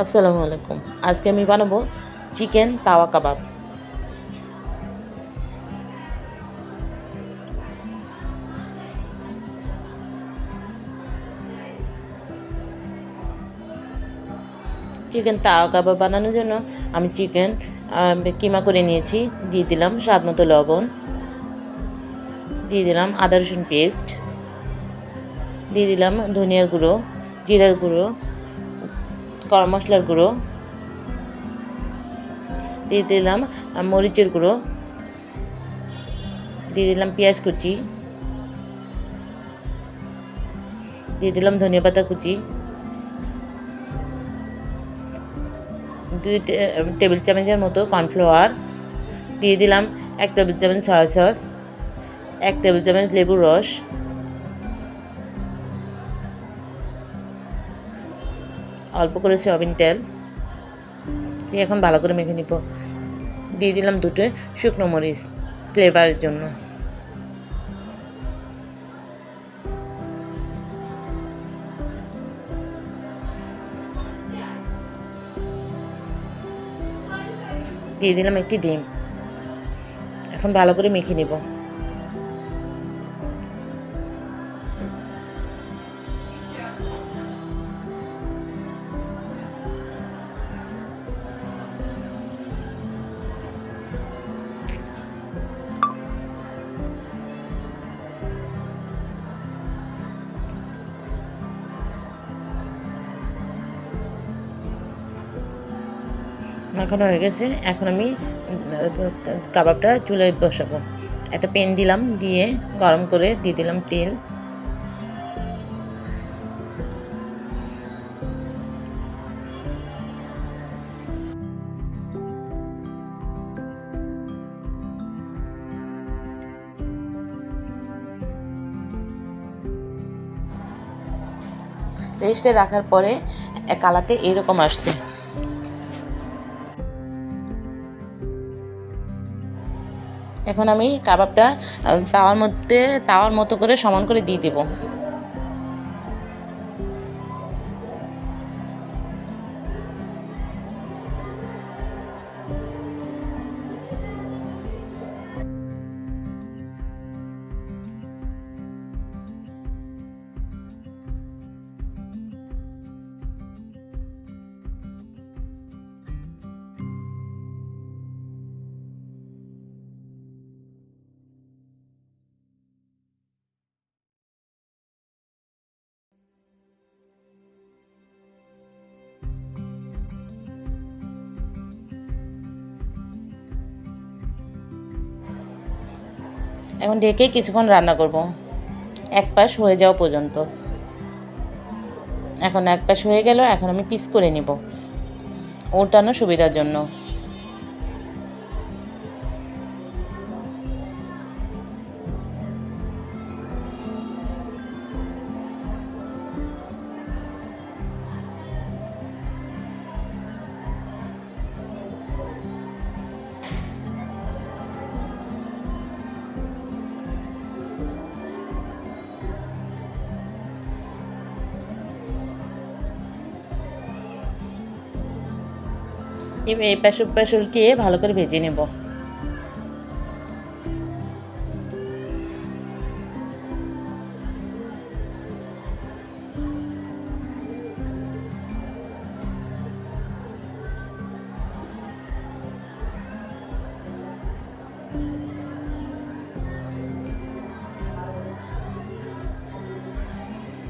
আসসালামু আলাইকুম। আজকে আমি বানাবো চিকেন তাওয়া কাবাব। চিকেন তাওয়া কাবাব বানানোর জন্য আমি চিকেন কিমা করে নিয়েছি, দিয়ে দিলাম স্বাদ মতো লবণ, দিয়ে দিলাম আদা রসুন পেস্ট, দিয়ে দিলাম ধনিয়ার গুঁড়ো, জিরার গুঁড়ো গরম মশলার গুঁড়ো। দিয়ে দিলাম মরিচের গুঁড়ো। দিয়ে দিলাম পেঁয়াজ কুচি। দিয়ে দিলাম ধনিয়া পাতা কুচি। দুই টেবিল চামচের মতো কর্নফ্লাওয়ার। দিয়ে দিলাম এক টেবিল চামচ সয়া সস, এক টেবিল চামচ লেবুর রস। অল্প করে সয়াবিন তেল দিয়ে এখন ভালো করে মেখে নিব। দিয়ে দিলাম দুটো শুকনো মরিচ ফ্লেভারের জন্য। দিয়ে দিলাম একটি ডিম। এখন ভালো করে মেখে নিব। মাখানো হয়ে গেছে। এখন আমি, কাবাবটা চুলে বসাবো। একটা পেন দিলাম, দিয়ে গরম করে দিয়ে দিলাম তেল। রেস্টে রাখার পরে, কালারটা এরকম আসছে। এখন আমি কাবাবটা তাওয়ার মধ্যে তাওয়ার মতো করে সমান করে দিয়ে দেবো। এখন ঢেকে কিছুক্ষণ রান্না করব। এক পাশ হয়ে যাওয়া পর্যন্ত। এখন এক পাশ হয়ে গেল, এখন আমি পিস করে নিব। ওটানো সুবিধার জন্য। এবার এই পাশ পাশ উল্টিয়ে ভালো করে ভেজে নেব।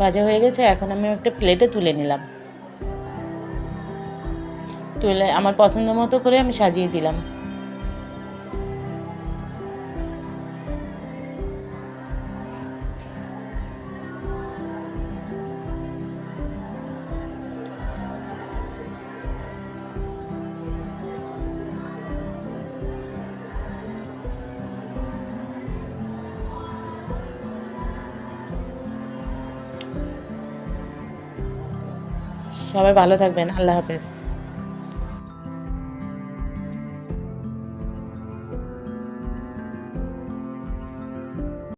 ভাজা হয়ে গেছে, এখন আমি একটা প্লেটে তুলে নিলাম। তুলে আমার পছন্দ মতো করে আমি সাজিয়ে দিলাম। সবাই ভালো থাকবেন আল্লাহ হাফেজ।